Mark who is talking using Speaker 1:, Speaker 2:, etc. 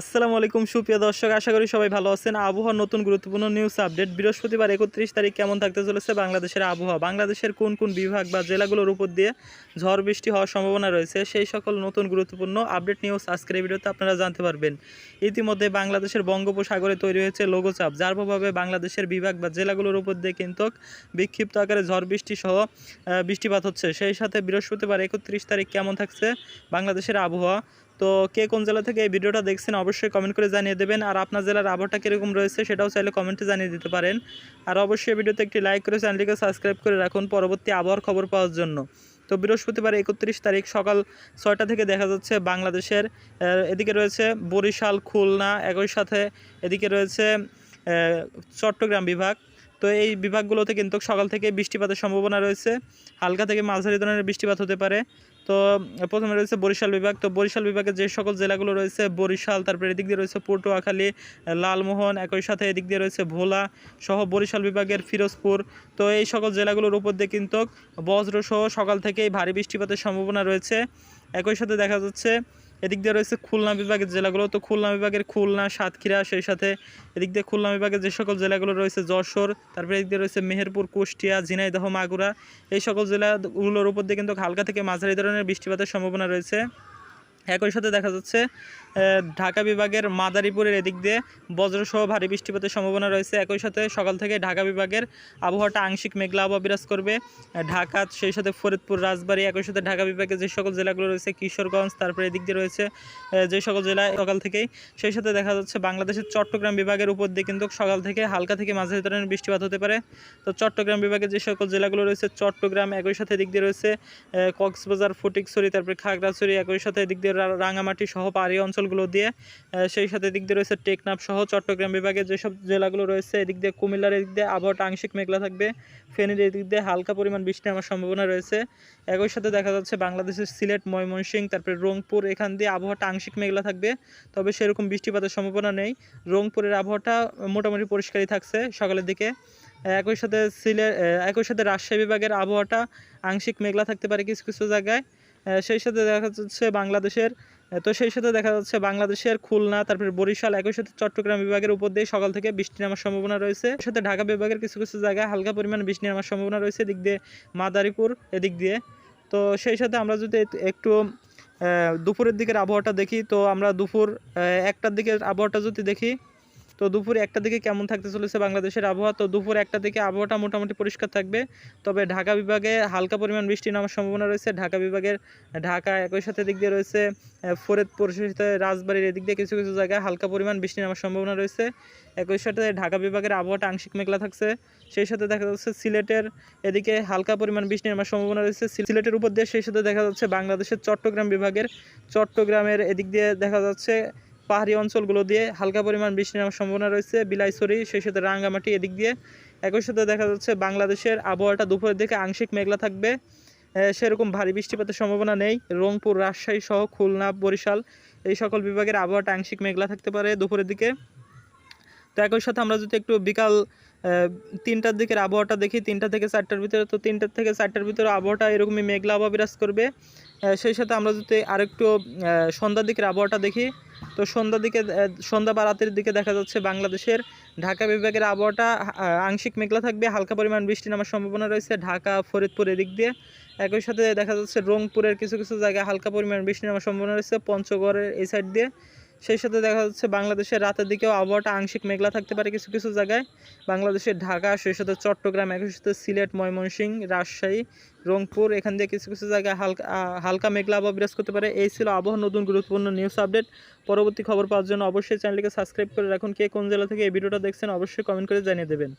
Speaker 1: আসসালামু আলাইকুম, সুপ্রিয় দর্শক, আশা করি সবাই ভালো আছেন। আবহাওয়ার নতুন গুরুত্বপূর্ণ নিউজ আপডেট বৃহস্পতিবার একত্রিশ তারিখ কেমন থাকতে চলেছে বাংলাদেশের আবহাওয়া? বাংলাদেশের কোন কোন বিভাগ বা জেলাগুলোর উপর দিয়ে ঝড় বৃষ্টি হওয়ার সম্ভাবনা রয়েছে? সেই সকল নতুন গুরুত্বপূর্ণ আপডেট নিউজ আজকের এই ভিডিওতে আপনারা জানতে পারবেন। ইতিমধ্যে বাংলাদেশের বঙ্গোপসাগরে তৈরি হয়েছে লঘুচাপ, যার প্রভাবে বাংলাদেশের বিভাগ বা জেলাগুলোর উপর দিয়ে কিন্তু বিক্ষিপ্ত আকারে ঝড় বৃষ্টি সহ বৃষ্টিপাত হচ্ছে। সেই সাথে বৃহস্পতিবার একত্রিশ তারিখ কেমন থাকছে বাংলাদেশের আবহাওয়া? তো কে কোন জেলা থেকে এই ভিডিওটা দেখছেন অবশ্যই কমেন্ট করে জানিয়ে দেবেন। আর আপনার জেলার আবহাওয়াটা কীরকম রয়েছে সেটাও চাইলে কমেন্টে জানিয়ে দিতে পারেন। আর অবশ্যই ভিডিওতে একটি লাইক করে চ্যানেলটিকে সাবস্ক্রাইব করে রাখুন পরবর্তী আবহাওয়ার খবর পাওয়ার জন্য। তো বৃহস্পতিবার একত্রিশ তারিখ সকাল ছয়টা থেকে দেখা যাচ্ছে বাংলাদেশের এদিকে রয়েছে বরিশাল, খুলনা, একই সাথে এদিকে রয়েছে চট্টগ্রাম বিভাগ। তো এই বিভাগগুলোতে কিন্তু সকাল থেকে বৃষ্টিপাতের সম্ভাবনা রয়েছে। হালকা থেকে মাঝারি ধরনের বৃষ্টিপাত হতে পারে। তো প্রথমে রয়েছে বরিশাল বিভাগ। তো বরিশাল বিভাগে যে সকল জেলাগুলো রয়েছে, বরিশাল, তারপরে এদিক দিয়ে রয়েছে পটুয়াখালী, লালমোহন, একই সাথে এদিক দিয়ে রয়েছে ভোলা সহ বরিশাল বিভাগের ফিরোজপুর। তো এই সকল জেলাগুলোর উপর দিয়ে কিন্তু বজ্রসহ সকাল থেকেই ভারী বৃষ্টিপাতের সম্ভাবনা রয়েছে। একই সাথে দেখা যাচ্ছে এদিক দিয়ে রয়েছে খুলনা বিভাগের জেলাগুলো। তো খুলনা বিভাগের খুলনা, সাতক্ষীরা, সেই সাথে এদিক দিয়ে খুলনা বিভাগের যে সকল জেলাগুলো রয়েছে, যশোর, তারপরে এদিক দিয়ে রয়েছে মেহেরপুর, কুষ্টিয়া, ঝিনাইদহ, মাগুরা, এই সকল জেলাগুলোর উপর দিয়ে কিন্তু হালকা থেকে মাঝারি ধরনের বৃষ্টিপাতের সম্ভাবনা রয়েছে। একই সাথে দেখা যাচ্ছে ঢাকা বিভাগের মাদারীপুরের এদিক দিয়ে বজ্রসহ ভারী বৃষ্টিপাতের সম্ভাবনা রয়েছে। একই সাথে সকাল থেকে ঢাকা বিভাগের আবহাওয়াটা আংশিক মেঘলা আবহাওয়া বিরাজ করবে। ঢাকা, সেই সাথে ফরিদপুর, রাজবাড়ী, একই সাথে ঢাকা বিভাগের যে সকল জেলাগুলো রয়েছে, কিশোরগঞ্জ, তারপরে এদিক দিয়ে রয়েছে যে সকল জেলায় সকাল থেকেই। সেই সাথে দেখা যাচ্ছে বাংলাদেশের চট্টগ্রাম বিভাগের উপর দিয়ে কিন্তু সকাল থেকে হালকা থেকে মাঝারি ধরনের বৃষ্টিপাত হতে পারে। তো চট্টগ্রাম বিভাগের যে সকল জেলাগুলো রয়েছে, চট্টগ্রাম একই সাথে এদিক দিয়ে রয়েছে কক্সবাজার, ফটিকছড়ি, তারপরে খাগড়াছড়ি, একই সাথে এদিক দিয়ে রাঙামাটি সহ পাহাড়ি অঞ্চলগুলো দিয়ে সেই সাথে এদিক দিয়ে রয়েছে টেকনাফ সহ চট্টগ্রাম বিভাগের যেসব জেলাগুলো রয়েছে, এদিক দিয়ে কুমিল্লার এদিক দিয়ে আবহাওয়াটা আংশিক মেঘলা থাকবে, ফেনীর এদিক দিয়ে হালকা পরিমাণ বৃষ্টি আমার সম্ভাবনা রয়েছে। একই সাথে দেখা যাচ্ছে বাংলাদেশের সিলেট, ময়মনসিংহ, তারপরে রংপুর, এখান দিয়ে আবহাওয়াটা আংশিক মেঘলা থাকবে, তবে সেরকম বৃষ্টিপাতের সম্ভাবনা নেই। রংপুরের আবহাওয়াটা মোটামুটি পরিষ্কারই থাকছে সকালের দিকে। একই সাথে সিলেট একই সাথে রাজশাহী বিভাগের আবহাওয়াটা আংশিক মেঘলা থাকতে পারে কিছু কিছু জায়গায়। সেই সাথে দেখা যাচ্ছে বাংলাদেশের তো সেই সাথে দেখা যাচ্ছে বাংলাদেশের খুলনা, তারপরে বরিশাল, একই সাথে চট্টগ্রাম বিভাগের উপর দিয়ে সকাল থেকে বৃষ্টি নামার সম্ভাবনা রয়েছে। সাথে ঢাকা বিভাগের কিছু কিছু জায়গায় হালকা পরিমাণ বৃষ্টি নামার সম্ভাবনা রয়েছে, এদিক দিয়ে মাদারীপুর, এদিক দিয়ে। তো সেই সাথে আমরা যদি একটু- দুপুরের দিকের আবহাওয়াটা দেখি, তো আমরা দুপুর একটার দিকের আবহাওয়াটা যদি দেখি তো দুপুর একটা দিকে কেমন থাকতে চলেছে বাংলাদেশের আবহাওয়া? তো দুপুর একটা দিকে আবহাওয়াটা মোটামুটি পরিষ্কার থাকবে। তবে ঢাকা বিভাগে হালকা পরিমাণ বৃষ্টি নামার সম্ভাবনা রয়েছে। ঢাকা বিভাগের ঢাকা একই সাথে দিক দিয়ে রয়েছে ফরিদপুর সাথে রাজবাড়ির এদিক দিয়ে কিছু কিছু জায়গায় হালকা পরিমাণ বৃষ্টি নামার সম্ভাবনা রয়েছে। একই সাথে ঢাকা বিভাগের আবহাওয়াটা আংশিক মেঘলা থাকছে। সেই সাথে দেখা যাচ্ছে সিলেটের এদিকে হালকা পরিমাণ বৃষ্টি নামার সম্ভাবনা রয়েছে। সিলেটের উপর দিয়ে সেই সাথে দেখা যাচ্ছে বাংলাদেশের চট্টগ্রাম বিভাগের। চট্টগ্রামের এদিক দিয়ে দেখা যাচ্ছে পাহাড়ি অঞ্চলগুলো দিয়ে হালকা পরিমাণ বৃষ্টি নামার সম্ভাবনা রয়েছে। বিলাইছড়ি, সেই সাথে রাঙ্গামাটি এদিক দিয়ে। একই সাথে দেখা যাচ্ছে বাংলাদেশের আবহাওয়াটা দুপুরের দিকে আংশিক মেঘলা থাকবে। সেরকম ভারী বৃষ্টিপাতের সম্ভাবনা নেই। রংপুর, রাজশাহী সহ খুলনা, বরিশাল এই সকল বিভাগের আবহাওয়াটা আংশিক মেঘলা থাকতে পারে দুপুরের দিকে। তো একই সাথে আমরা যদি একটু বিকাল তিনটার দিকের আবহাওয়াটা দেখি, তিনটা থেকে চারটার ভিতরে, তো তিনটার থেকে চারটার ভিতরে আবহাওয়াটা এরকমই মেঘলা আবহাওয়া বিরাজ করবে। সেই সাথে আমরা যদি আরেকটু সন্ধ্যার দিকের আবহাওয়াটা দেখি, তো সন্ধ্যার দিকে সন্ধ্যা বা রাতের দিকে দেখা যাচ্ছে বাংলাদেশের ঢাকা বিভাগের আবহাওয়াটা আংশিক মেঘলা থাকবে, হালকা পরিমাণ বৃষ্টি নামার সম্ভাবনা রয়েছে, ঢাকা, ফরিদপুর এদিক দিয়ে। একই সাথে দেখা যাচ্ছে রংপুরের কিছু কিছু জায়গায় হালকা পরিমাণ বৃষ্টি নামার সম্ভাবনা রয়েছে, পঞ্চগড়ের এই সাইড দিয়ে। সেই সাথে দেখা যাচ্ছে বাংলাদেশের রাতের দিকেও আবহাওয়াটা আংশিক মেঘলা থাকতে পারে কিছু কিছু জায়গায়। বাংলাদেশের ঢাকা, সেই সাথে চট্টগ্রাম, একই সাথে সিলেট, ময়মনসিংহ, রাজশাহী, রংপুর, এখান দিয়ে কিছু কিছু জায়গায় হালকা হালকা মেঘলা আবহাওয়া বিরাজ করতে পারে। এই ছিল আবহাওয়া, নতুন গুরুত্বপূর্ণ নিউজ আপডেট পরবর্তী খবর পাওয়ার জন্য অবশ্যই চ্যানেলটিকে সাবস্ক্রাইব করে রাখুন। কে কোন জেলা থেকে এই ভিডিওটা দেখছেন, অবশ্যই কমেন্ট করে জানিয়ে দেবেন।